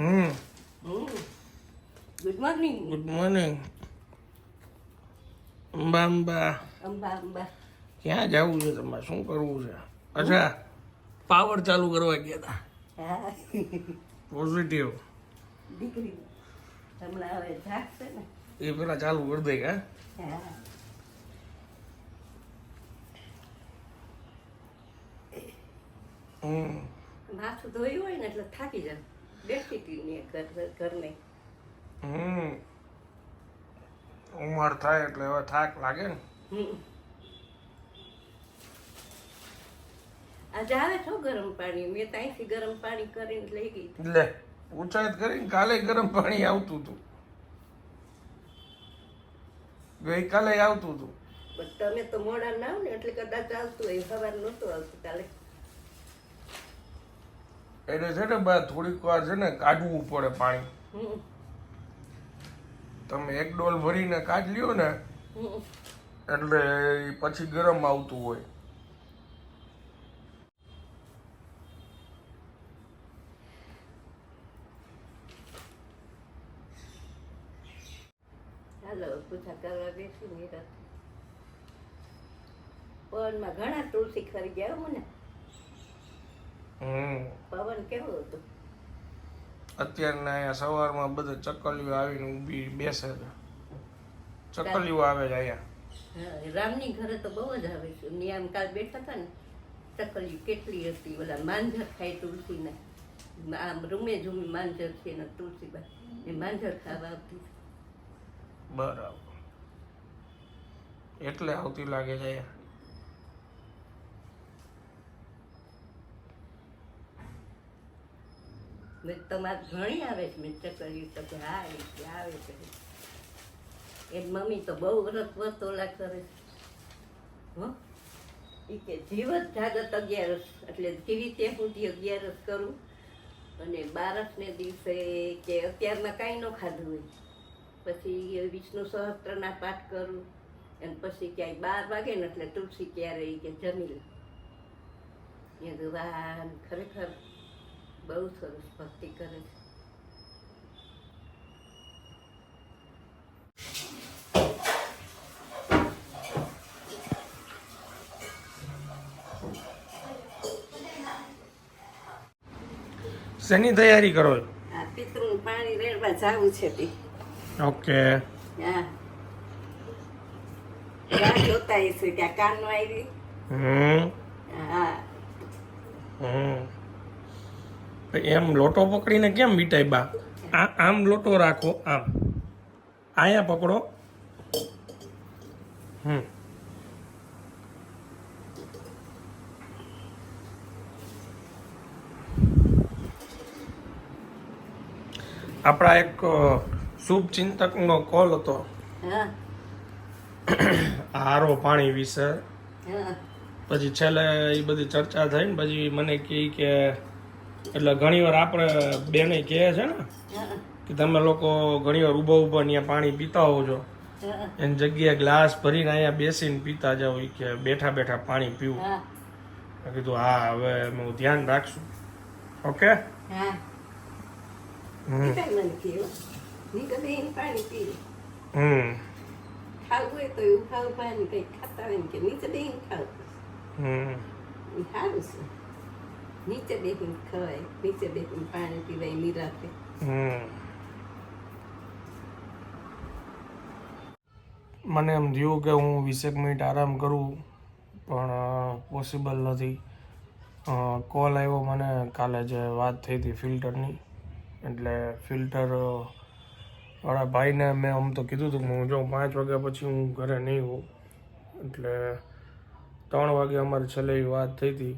હમ. Good morning good morning Amba Amba Amba Amba ક્યાં જવું છે તમારે? શું કરવું છે? અચ્છા પાવર ચાલુ કરવા ગયા હતા પોઝિટિવ દીકરી હમણાં હવે જાગશે ને. એ પેલા ચાલુ કરી દે હા. હમ. માથું ધોયું હોય ને એટલે થાકી જાય બેસી હતી ને ઘર ઘરને. હમ. ઉંમર થાય એટલે હવે થાક લાગે ને. આજે આવે છો ગરમ પાણી. મેં ત્યાંથી ગરમ પાણી કરીને લઈ ગઈ કરીને કાલે ગરમ પાણી આવતું હતું. ગઈકાલે આવતું હતું. તમે તો મોડા ના આવો ને એટલે કદાચ આવતું હોય. સવાર નહોતું આવતું કાલે. એટલે છે ને બા થોડીક વાર છે ને કાઢવું પડે પાણી. તમે એક ડોલ ભરીને કાઢ લ્યો ને એટલે પછી ગરમ આવતું હોય. હાલો પૂછા કરવા બેસી નિરાત પણ ઘણા તુલસી ખરી ગયા મને. પવન કેવો હતો? અત્યારના અહીંયા સવારમાં બધે ચકલીઓ આવીને ઊભી બેસે છે. ચકલીઓ આવે છે અહીંયા. રામની ઘરે તો બહુ જ આવે છે. નિયમ કાલ બેઠા હતા ને ચકલી કેટલી હતી ઓલા માંજર ખાય તુલસીને. આમ રૂમે ઝૂમી માંજર છે ને તુલસીબા. એ માંજર ખાવા આવતી બરાબર. એટલે આવતી લાગે છે અહીંયા. તમારે ઘણી આવે છે. મેં ચકલી તો કે હા, એ આવે છે. એ મમ્મી તો બહુ વર્ષ ઓલા કરે હો? એ કે જીવત જાગત અગિયારસ, એટલે જીવી ત્યાં સુધી અગિયારસ કરું. અને બારસને દિવસે કે અત્યારમાં કાંઈ ન ખાધું હોય. પછી વિષ્ણુ સહસ્ત્રના પાઠ કરું. અને પછી ક્યાંય બાર વાગે ને એટલે તુલસી ક્યારે કે જમી લે. એ તો વાહ, ખરેખર. બહુ સરસ ભક્તિ કરે છે. શેની તૈયારી કરો છો? આ પિતૃનું પાણી રેડવા જાવું છે તે. ઓકે. હા. જોતા છે કે કાન કાનો આવી હમ હા હમ એમ લોટો પકડીને કેમ મીઠાઈ બા? આ આમ લોટો રાખો આમ. આયા પકડો. હમ. આપણા એક શુભ ચિંતકનો કોલ હતો. હા. આરો પાણી વિશે. પછી છેલ્લે એ બધી ચર્ચા થઈ ને પછી મને કહે કે એટલે ઘણીવાર આપણે બેને કહે છે ને કે તમે લોકો ઘણીવાર ઊભા ઊભા ત્યાં પાણી પીતા હોવ છો એની જગ્યાએ ગ્લાસ ભરીને અહીંયા બેસીને પીતા જાવ કે બેઠા બેઠા પાણી પીવું. મેં કીધું હા હવે હું ધ્યાન રાખશું. ઓકે? હમ. હમ. ખાવું હોય તો ઊભા ઊભા ને કંઈક ખાતા હોય કે નીચે બેહીને ખાવ. હમ. સારું છે. નીચે બેસીને ખવાય નીચે બેસીને પાણી પીવાય નિરાતે મને એમ થયું કે હું વીસેક મિનિટ આરામ કરું પણ પોસિબલ નથી કોલ આવ્યો મને કાલે જે વાત થઈ હતી ફિલ્ટરની એટલે ફિલ્ટર વાળા ભાઈને મેં આમ તો કીધું હતું હું જો પાંચ વાગ્યા પછી હું ઘરે નહીં હોઉં એટલે ત્રણ વાગે અમારે છેલ્લે વાત થઈ હતી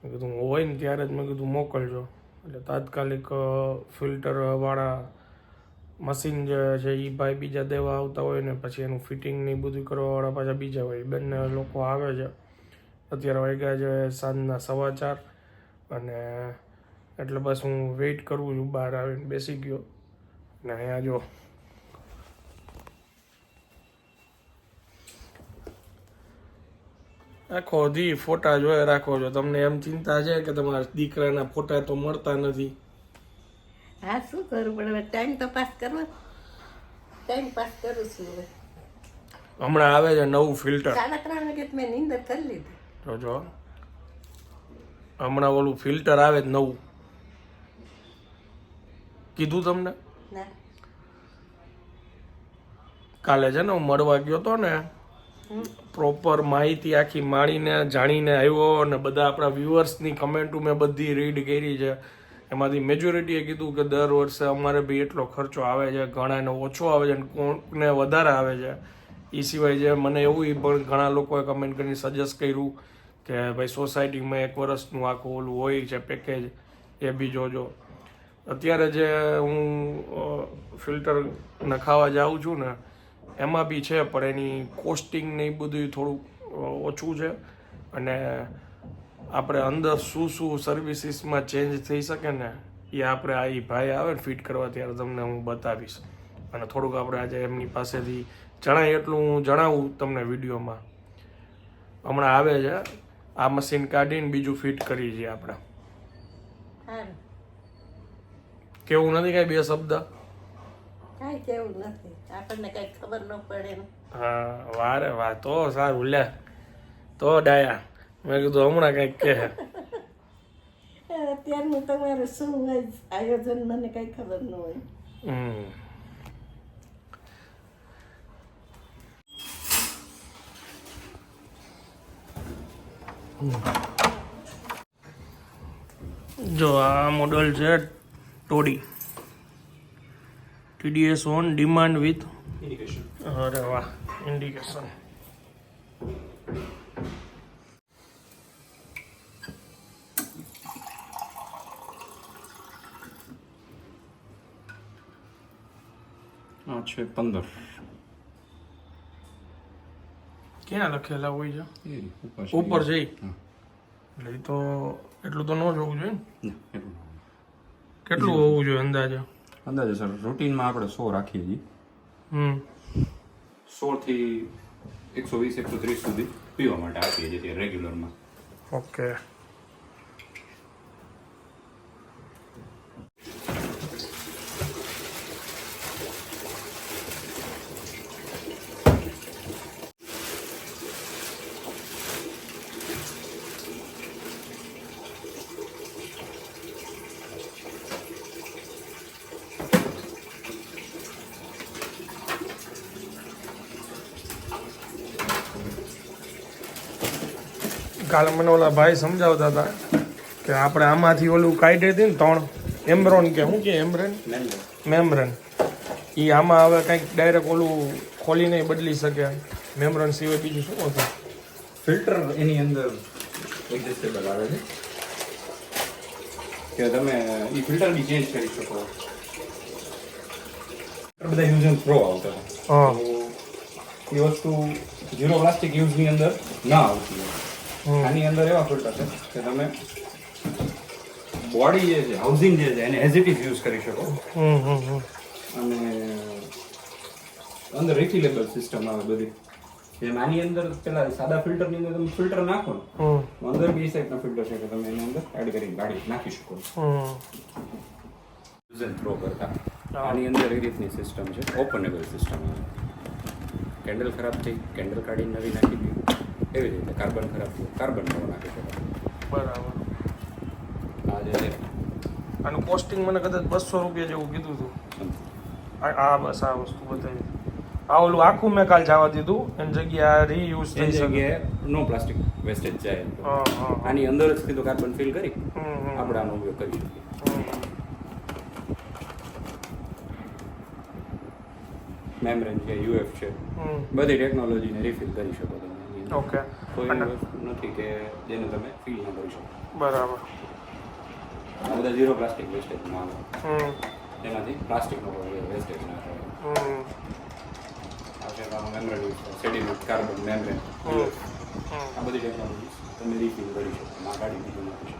મેં કીધું હોય ને ત્યારે જ મેં કીધું, મોકલજો. એટલે તાત્કાલિક ફિલ્ટરવાળા મશીન જે છે એ ભાઈ બીજા દેવા આવતા હોય ને, પછી એનું ફિટિંગ ને બધું કરવાવાળા પાછા બીજા હોય. બંને લોકો આવે છે. અત્યારે વાગ્યા છે સાંજના સવા ચાર અને એટલે બસ હું વેઇટ કરું છું, બહાર આવીને બેસી ગયો. ને અહીંયા જો આખો દી ફોટા જોયા રાખો છો તમને એમ ચિંતા છે કે તમારા દીકરાના ફોટા તો મળતા નથી. હા શું કરું? પણ હવે ટાઈમ તો પાસ કરવા ટાઈમ પાસ કરું છું હવે. હમણાં આવે છે નવું ફિલ્ટર સાડા ત્રણ વાગે મેં નીંદર કરી લીધી. જોજો હમણાં ઓલું ફિલ્ટર આવે છે નવું. કીધું તમને? કાલે છે ને હું મળવા ગયો તો ને પ્રોપર માહિતી આખી માણીને, જાણીને આવ્યો અને બધા આપણા વ્યુઅર્સની કમેન્ટો મેં બધી રીડ કરી છે. એમાંથી મેજોરિટીએ કીધું કે દર વર્ષે અમારે બી એટલો ખર્ચો આવે છે, ઘણાને ઓછો આવે છે અને કોણને વધારે આવે છે. એ સિવાય જે મને એવું પણ ઘણા લોકોએ કમેન્ટ કરીને સજેસ્ટ કર્યું કે ભાઈ સોસાયટીમાં એક વર્ષનું આખું ઓલું હોય છે પેકેજ એ બી જોજો. અત્યારે જે હું ફિલ્ટર નખાવા જાઉં છું ને એમાં બી છે પણ એની કોસ્ટિંગ ને એ બધું થોડુંક ઓછું છે. અને આપણે અંદર શું શું સર્વિસીસમાં ચેન્જ થઈ શકે ને એ આપણે આ એ ભાઈ આવે ને ફિટ કરવા ત્યારે તમને હું બતાવીશ. અને થોડુંક આપણે આજે એમની પાસેથી જણાય એટલું હું જણાવું તમને વિડીયોમાં. હમણાં આવે છે આ મશીન કાઢીને બીજું ફિટ કરી છીએ આપણે. કેવું નથી કાંઈ બે શબ્દ? કાંઈ કેવું નથી. આપણને કાંઈ ખબર ન પડે હા વારે વાહ તો સારું લે. તો ડાયા. મેં કીધું હમણાં કંઈક કે અત્યારનું તમારું શું હોય આયોજન મને કાંઈ ખબર ન હોય. હમ. જો આ મોડલ છે ટોડી. ટીડીએસ ઓન ડિમાન્ડ વિથ અરે વાહ ઇન્ડિકેશન આ છે પંદર ક્યાં લખેલા હોય છે એ ઉપર છે. ઉપર છે ઈ? હા. એટલે ઈ તો એટલું તો ન જોવું જોઈએ ને ના, એટલું. કેટલું હોવું જોઈએ અંદાજે અંદાજે સર રૂટીનમાં આપણે સો રાખીએ છીએ. હમ. સો એકસો વીસ એકસો ત્રીસ સુધી પીવા માટે આપીએ છીએ રેગ્યુલરમાં ઓકે. કાલે મને ઓલા ભાઈ સમજાવતા હતા કે આપણે આમાંથી ઓલું કાઢી હતી ને ત્રણ એમ્બ્રોન કે શું કે એમ્બ્રેન? મેમ્બ્રેન. એ આમાં હવે કંઈક ડાયરેક્ટ ઓલું ખોલીને બદલી શકે મેમ્બ્રેન સિવાય બીજું શું હતું? ફિલ્ટર એની અંદર એડજસ્ટેબલ આવે છે. કે તમે એ ફિલ્ટર બી ચેન્જ કરી શકો. બધા યુઝ એન્ડ થ્રો આવતા. હા. એ વસ્તુ ઝીરો પ્લાસ્ટિક યુઝની અંદર ના આવતી. આની અંદર એવા ફિલ્ટર છે કે તમે બોડી જે છે હાઉસિંગ જે છે એને હેઝિટિવ યુઝ કરી શકો. હમ હમ હમ. અને અંદર રિફિલેબલ સિસ્ટમ આવે બધી. જેમ આની અંદર પેલા સાદા ફિલ્ટરની અંદર તમે ફિલ્ટર નાખો ને અંદર બી સાઈડના ફિલ્ટર છે કે તમે એની અંદર એડ કરીને ગાડી નાખી શકો યુઝન યુઝ એન્ડ થ્રો કરતા. આની અંદર એ રીતની સિસ્ટમ છે ઓપનેબલ સિસ્ટમ આવે. કેન્ડલ ખરાબ થઈ કેન્ડલ કાઢીને નવી નાખી દીધી એવી રીતે? કાર્બન ખરાબ થયું. કાર્બન નવો નાખી શકાય બરાબર. આ જે છે. આનું કોસ્ટિંગ મને કદાચ બસો રૂપિયા જેવું કીધું હતું આ બસ આ વસ્તુ બતાવી. આ ઓલું આખું મેં કાલ જવા દીધું. એની જગ્યાએ રીયુઝ થઈ શકે નો પ્લાસ્ટિક વેસ્ટેજ જાય આની અંદર જ કીધું કાર્બન ફિલ કરી. આપણે આનો ઉપયોગ કરી શકીએ. મેમરેન છે યુએફ છે. બધી ટેકનોલોજીને રિફિલ કરી શકો તમે. ઓકે કોઈ નથી કે જેને તમે ફીલ ના કરી શકો. બરાબર. આ બધા ઝીરો પ્લાસ્ટિક વેસ્ટેજમાં આવે. તેનાથી પ્લાસ્ટિકનો વેસ્ટેજ ના થાય સેડિમેન્ટ કાર્બન મેમરેન હમ. આ બધી ટેકનોલોજી તમે રિફિલ કરી શકો. ના કાઢી બીજું નાખી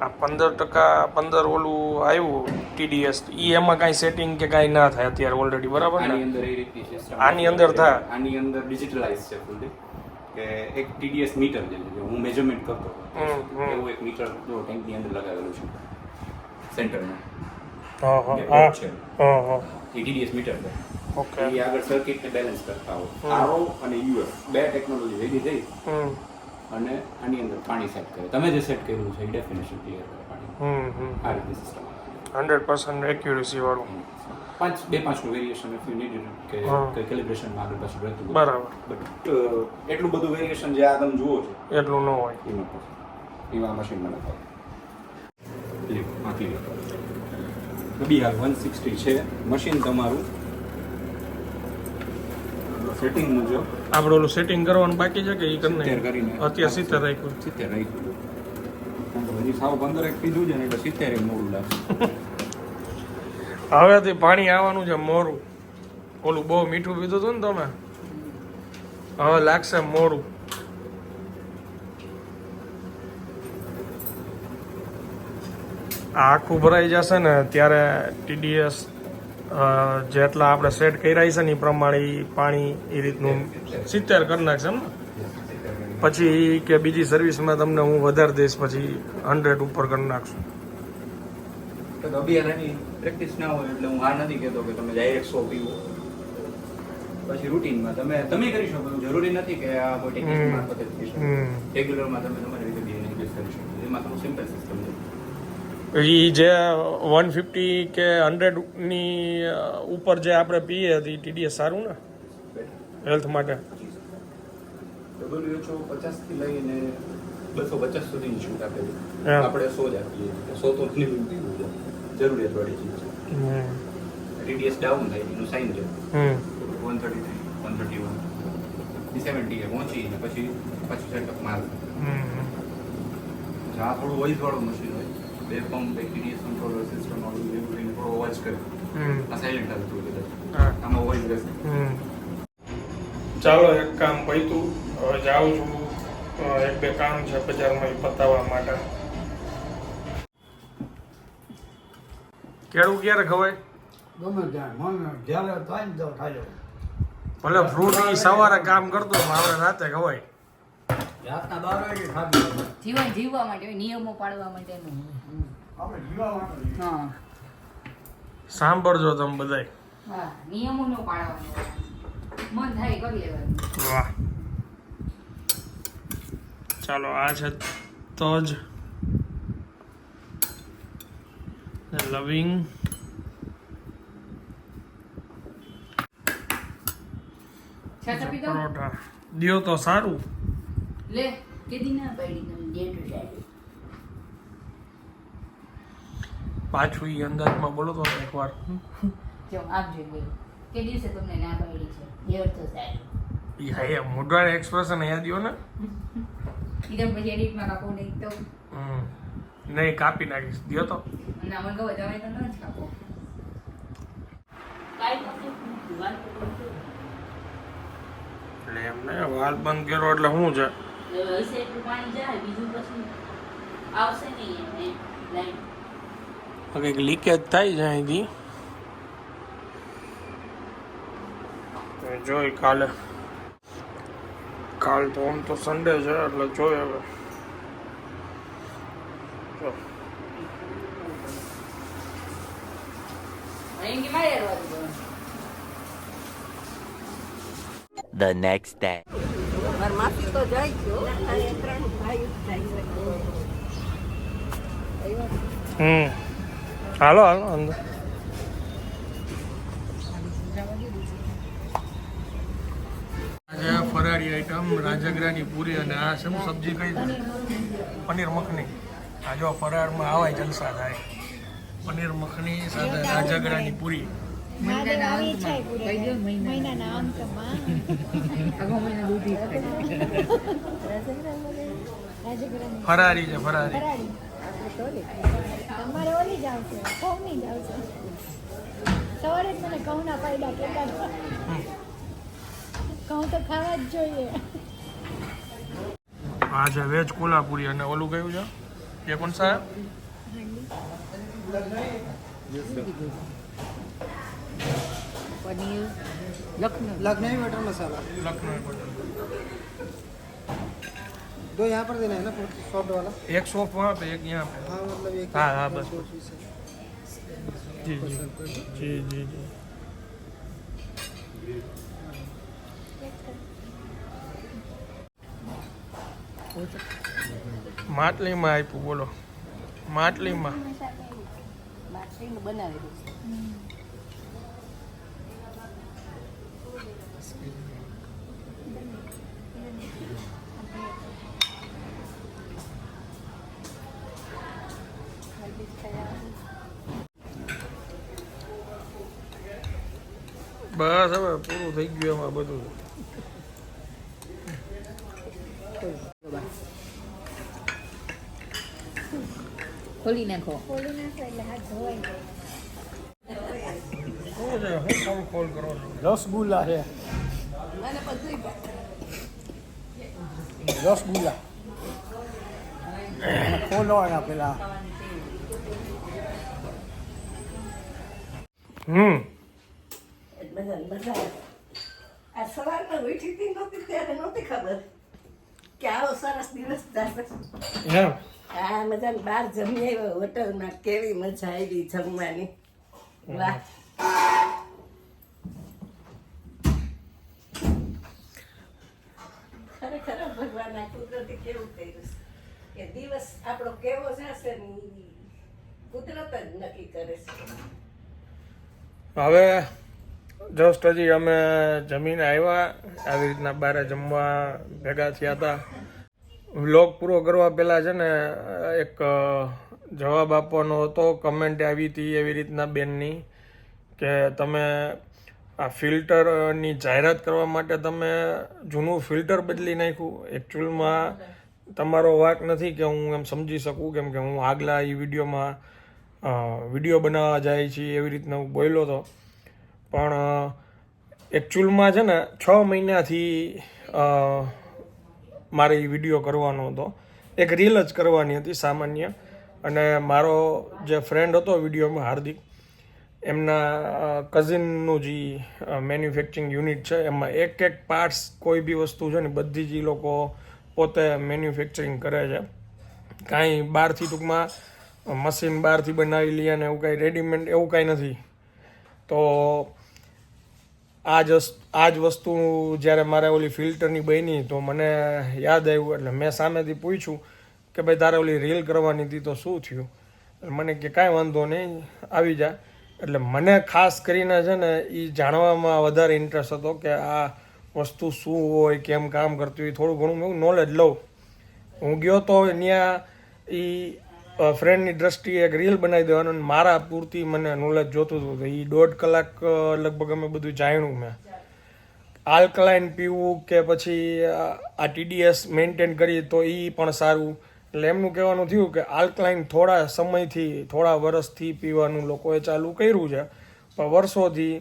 આ પંદર ટકા પંદર ઓલું આવ્યું ટીડીએસ એ એમાં કાંઈ સેટિંગ કે કાંઈ ના થાય અત્યારે ઓલરેડી બરાબર આની અંદર આની અંદર થાય? આની અંદર ડિજિટલાઇઝ છે ફૂલી કે એક ટીડીએસ મીટર જે હું મેજરમેન્ટ કરતો. એવું એક મીટર જો ટેન્કની અંદર લગાવેલું છે. સેન્ટરમાં છે. એ ટીડીએસ મીટર છે. ઓકે. એ આગળ સર્કિટને બેલેન્સ કરતા. હોય. આરો અને યુએસ બે ટેકનોલોજી ભેગી થઈ. અને આની અંદર પાણી સેટ કરે. તમે જે સેટ કર્યું છે એ ડેફિનેશન ક્લિયર કરે પાણી આ રીતે સિસ્ટમ હંડ્રેડ પર્સન્ટ એક્યુરેસી વાળું. પાંચ બે પાંચનું વેરિએશન ઇફ યુ નીડ કે. કે કેલિબ્રેશનમાં આગળ પાછળ રહેતું બરાબર. બટ એટલું બધું વેરિએશન જે આ તમે જુઓ છો એટલું ન હોય. એમાં એમાં મશીનમાં નથી આવતું. લ્યો, આથી બી આ વન સિક્સટી છે. મશીન તમારું સેટિંગ મુજબ આપણે ઓલું સેટિંગ કરવાનું બાકી છે કે એ કરી કરીને. અત્યારે સિત્તેર રાખ્યું? સિત્તેર રાખ્યું. હજી સાવ પંદર એક પીધું છે ને એટલે સિત્તેર એક મોડું લાગશે. હવેથી પાણી આવવાનું છે મોરું. ઓલું બહુ મીઠું પીધું હતું ને તમે? હવે લાગશે મોરું. આખું ભરાઈ જશે ને, ત્યારે ટીડીએસ જેટલા આપણે સેટ કર્યા છે ને એ પ્રમાણે પાણી એ રીતનું સિત્તેર કરી નાખશે એમ પછી કે બીજી સર્વિસમાં તમને હું વધારે દઈશ, પછી હંડ્રેડ ઉપર કરી નાખશું. તો અભિયાનની પ્રેક્ટિસ ના હોય એટલે હું આ નથી કહેતો કે તમે ડાયરેક્ટ સો પીવો. પછી રૂટીનમાં તમે તમે કરી શકો જરૂરી નથી કે આ કોઈ ટેકનિક મારફતે થઈ શકે. રેગ્યુલરમાં તમે તમારી રીતે બી એનાલિસિસ કરી શકો. એમાં થોડું સિમ્પલ સિસ્ટમ છે. એ જે વન ફિફ્ટી કે હંડ્રેડની ઉપર જે આપણે પીએ એ ટીડીએસ સારું ને? હેલ્થ માટે. ડબલ્યુએચઓ પચાસથી લઈને બસો પચાસ સુધીની છૂટ આપેલી. આપણે સો જ આપીએ સો તો છે જરૂરિયાત વાળી ચીજ છે. ટીડીએસ ડાઉન થાય એનું સાઇન છે. One thirty three one thirty one seventy એ પહોંચી ને પછી પાછું સેટઅપ મારે. આ થોડું વોઇસ વાળું મશીન હોય. બે પંપ બે ટીડીએસ કંટ્રોલર સિસ્ટમ વાળું એવું કરીને થોડો અવાજ કરે. આ સાયલેન્ટ હાલતું હોય કદાચ. આમાં વોઇસ રહેશે. ચાલો એક કામ પૈતું હવે જાઉં છું એક બે કામ છે બજારમાં એ પતાવવા માટે. કેળું ક્યારે ખવાય? ગમે ત્યાં મને જ્યારે થાય ને તો ખાજો ભલે ફ્રૂટ સવારે કામ કરતો પણ આપણે રાતે ખવાય. રાતના બાર વાગે ખાધી જીવન જીવવા માટે નિયમો પાડવા માટેનું. આપણે જીવા માટે હા. સાંભળજો તમે બધાય. હા નિયમો નો પાડવાનો મન થાય કરી લેવાનું. વાહ. ચાલો આ છે તજ લવિંગ પરોઠા. દિયો તો સારું. લે પાછું એ અંદાજમાં બોલો તો એકવાર. જો બોલો. કે દિવસે તમને ના પાડી છે? ડેટ તો સારી હા એ મોઢાને એક્સપ્રેશન યાદ દ્યો ને? તમે પછી એડિટમાં કાપો નહીં તો. હમ. નહીં કાપી નાખીશ. દ્યો તો. ના મને તમે તો ન જ કાપો. એટલે એમને વાલ બંધ કર્યો એટલે શું છે? કંઈક લીકેજ થાય છે અહીંથી. જોઈ કાલે. કાલ તો આમ તો સન્ડે છે એટલે જોઈએ હવે. the next day. મારા માસી તો જાય છે ત્રણ ભાઈ જાય છે. હમ. હાલો હાલો અંદર. ફરાળી આઈટમ રાજગરાની પૂરી અને આ શું સબ્જી કઈ છે? પનીર મખની. આ જો ફરાળમાં આવાય જલસા થાય. પનીર મખની સાથે રાજગરાની પૂરી. ફરારી છે. કહી ફરાળી તમારે ઓલી જ આવશે સવારે જ મને ના પાયડા કહેતા કહું તો ખાવા જ જોઈએ. આ છે વેજ કોલ્હાપુરી અને ઓલું કયું છે? એ કોણ સા પનીર लखनवी बटर मसाला लखनवी बटर दो यहाँ पर देना है ना सॉफ्ट वाला एक सॉफ्ट वहाँ पे एक यहाँ पे हाँ मतलब एक हाँ हाँ बस जी जी जी जी जी માટલીમાં આપ્યું બોલો. માટલીમાં. બસ હવે પૂરું થઈ ગયું એમાં બધું. ખોલી નાખો. ખોલી એટલે હાથ ધોવાઈ જાય. રસગુલ્લા છે. રસગુલ્લા. ખોલવાના પેલા. હમ. આ સવારમાં ઉઠી હતી નહોતી ત્યારે નહોતી ખબર કે આવો સરસ દિવસ આ બધા બહાર જમી આવ્યો હોટલમાં કેવી મજા આવી જમવાની. વાહ. ખરેખર ભગવાન કુદરતે કેવું કર્યું કે દિવસ આપણો કેવો જશે કુદરત જ નક્કી કરે છે. હવે જસ્ટ હજી અમે જમીને આવ્યા આવી રીતના બારે જમવા ભેગા થયા હતા. વ્લોગ પૂરો કરવા પહેલાં છે ને, એક જવાબ આપવાનો હતો કમેન્ટ આવી હતી એવી રીતના બેનની, કે તમે આ ફિલ્ટરની જાહેરાત કરવા માટે તમે જૂનું ફિલ્ટર બદલી નાખ્યું. એકચ્યુઅલમાં તમારો વાક નથી કે હું એમ સમજી શકું કેમ કે હું આગલા એ વિડીયોમાં વીડિયો બનાવવા જાય છે એવી રીતના હું બોલ્યો હતો પણ એકચ્યુઅલમાં છે ને, છ મહિનાથી મારે એ વીડિયો કરવાનો હતો. એક રીલ જ કરવાની હતી સામાન્ય. અને મારો જે ફ્રેન્ડ હતો વિડીયોમાં હાર્દિક, એમના કઝિનનું જે મેન્યુફેક્ચરિંગ યુનિટ છે. એમાં એક એક પાર્ટ્સ કોઈ બી વસ્તુ છે ને, બધી જ એ લોકો પોતે મેન્યુફેક્ચરિંગ કરે છે. કાંઈ બહારથી ટૂંકમાં મશીન બહારથી બનાવી લઈએ ને એવું કાંઈ રેડીમેડ એવું કાંઈ નથી. તો આ જ આ જ વસ્તુ જ્યારે મારે ઓલી ફિલ્ટરની બની તો મને યાદ આવ્યું એટલે મેં સામેથી પૂછ્યું કે ભાઈ, તારે ઓલી રીલ કરવાની હતી તો શું થયું? મને કે કાંઈ વાંધો નહીં, આવી જા. એટલે મને ખાસ કરીને છે ને એ જાણવામાં વધારે ઇન્ટરેસ્ટ હતો કે આ વસ્તુ શું હોય, કેમ કામ કરતી હોય થોડું ઘણું હું નોલેજ લઉં. હું ગયો તો ત્યાં એ ફ્રેન્ડની દ્રષ્ટિએ એક રીલ બનાવી દેવાનું અને મારા પૂરતી મને નોલેજ જોતું હતું. એ દોઢ કલાક લગભગ અમે બધું જાણ્યું મેં. આલ્કલાઇન પીવું કે પછી આ- આ ટીડીએસ મેન્ટેન કરીએ તો એ પણ સારું. એટલે એમનું કહેવાનું થયું કે આલ્કલાઇન થોડા સમયથી, થોડા વર્ષથી પીવાનું લોકોએ ચાલુ કર્યું છે. પણ વર્ષોથી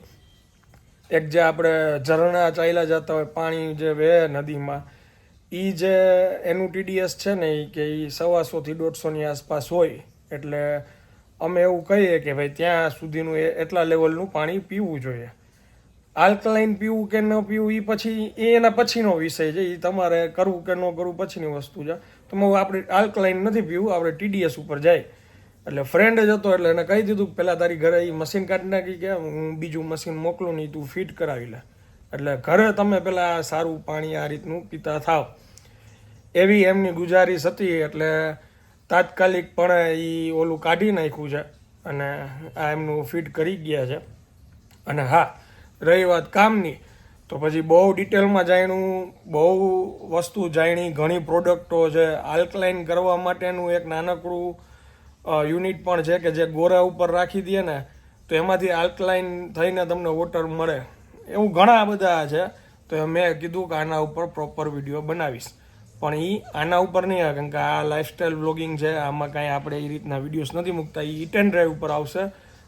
એક જે આપણે ઝરણા ચાલ્યા જતા હોય, પાણી જે વહે નદીમાં એ જે એનું ટીડીએસ છે ને એ કે એ સવાસોથી દોઢસોની આસપાસ હોય, એટલે અમે એવું કહીએ કે ભાઈ ત્યાં સુધીનું એ એટલા લેવલનું પાણી પીવું જોઈએ. આલ્કલાઇન પીવું કે ન પીવું એ પછી એ એના પછીનો વિષય છે એ તમારે કરવું કે ન કરવું પછીની વસ્તુ છે. તો હું આપણે આલ્કલાઇન નથી પીવું, આપણે ટીડીએસ ઉપર જાય. એટલે ફ્રેન્ડ જ હતો, એટલે એને કહી દીધું પહેલાં તારી ઘરે એ મશીન કાઢી નાખી કે હું બીજું મશીન મોકલું નહીં તું ફિટ કરાવી લે. એટલે ઘરે તમે પહેલાં સારું પાણી આ રીતનું પીતા થાવ. એવી એમની ગુજારિશ હતી એટલે તાત્કાલિકપણે એ ઓલું કાઢી નાખ્યું છે અને આ એમનું ફિટ કરી ગયા છે. અને હા, રહી વાત કામની. તો પછી બહુ ડિટેલમાં જાણ્યું, બહુ વસ્તુ જાણી, ઘણી પ્રોડક્ટો છે, આલ્કલાઇન કરવા માટેનું એક નાનકડું યુનિટ પણ છે કે જે ગોરા ઉપર રાખી દઈએ ને, તો એમાંથી આલ્કલાઇન થઈને તમને વોટર મળે. એવું ઘણા બધા છે, તો મેં કીધું કે આના ઉપર પ્રોપર વીડિયો બનાવીશ. પણ એ આના ઉપર નહીં આવે કારણ કે આ લાઇફસ્ટાઈલ બ્લોગિંગ છે, આમાં કાંઈ આપણે એ રીતના વિડીયોઝ નથી મૂકતા. એ ઇટ એન્ડ ડ્રાઈવ ઉપર આવશે.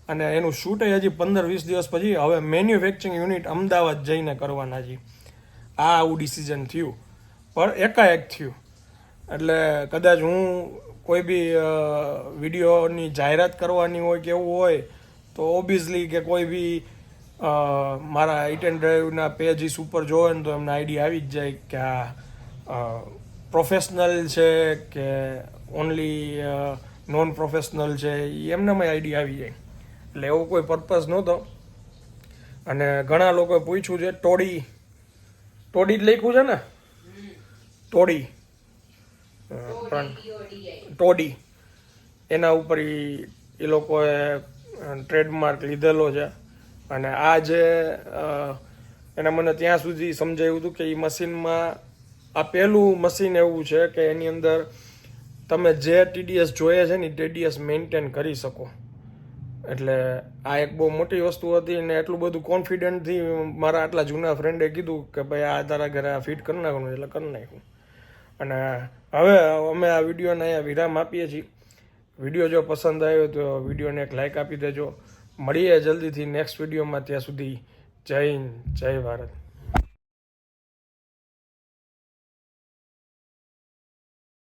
અને એનું શૂટ હજી પંદર વીસ દિવસ પછી હવે મેન્યુફેક્ચરિંગ યુનિટ અમદાવાદ જઈને કરવાના છે. આ આવું ડિસિઝન થયું. પણ એકાએક થયું. એટલે કદાચ હું કોઈ બી વિડીયોની જાહેરાત કરવાની હોય કે એવું હોય, તો ઓબ્વિયસલી કે કોઈ બી મારા ઇટ એન્ડ ડ્રાઈવના પેજીસ ઉપર જોવે ને તો એમને આઈડિયા આવી જ જાય કે આ પ્રોફેશનલ છે કે ઓનલી નોન પ્રોફેશનલ છે એમનામાં આઈડિયા આવી જાય. એટલે એવો કોઈ પર્પઝ નહોતો. અને ઘણા લોકોએ પૂછ્યું છે ટોડી ટોડી જ લખ્યું છે ને? ટોડી પણ ટોડી એના ઉપર એ લોકોએ ટ્રેડમાર્ક લીધેલો છે. અને આ જે એને મને ત્યાં સુધી સમજાયું હતું કે એ મશીનમાં આ પહેલું મશીન એવું છે કે એની અંદર તમે જે ટીડીએસ જોઈએ છે ને ટીડીએસ મેન્ટેન કરી શકો. એટલે આ એક બહુ મોટી વસ્તુ હતી અને એટલું બધું કોન્ફિડન્ટથી મારા આટલા જૂના ફ્રેન્ડે કીધું કે ભાઈ આ તારા ઘરે આ ફિટ કરી નાખવાનું એટલે કરી નાખ્યું. અને હવે અમે આ વિડીયોને અહીંયા વિરામ આપીએ છીએ. વીડિયો જો પસંદ આવ્યો તો વિડીયોને એક લાઇક આપી દેજો. મળીએ જલ્દીથી નેક્સ્ટ વિડીયોમાં ત્યાં સુધી જય હિન્દ જય ભારત.